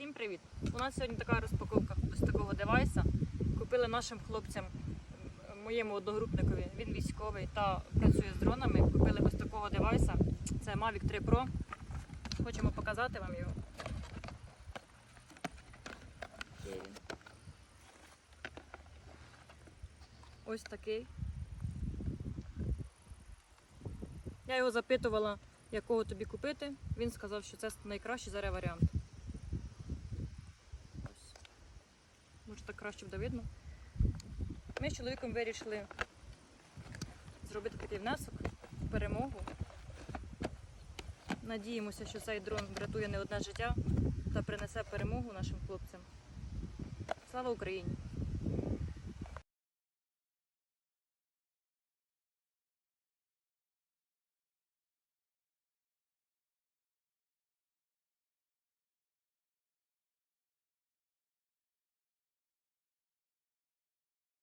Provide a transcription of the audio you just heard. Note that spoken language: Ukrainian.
Всім привіт! У нас сьогодні така розпаковка ось такого девайса. Купили нашим хлопцям, моєму одногрупникові, він військовий та працює з дронами. Купили ось такого девайса. Це Mavic 3 Pro. Хочемо показати вам його. Ось такий. Я його запитувала, якого тобі купити. Він сказав, що це найкращий зараз варіант. Ось. Може так краще буде видно. Ми з чоловіком вирішили зробити такий внесок перемогу. Надіємося, що цей дрон врятує не одне життя та принесе перемогу нашим хлопцям. Слава Україні!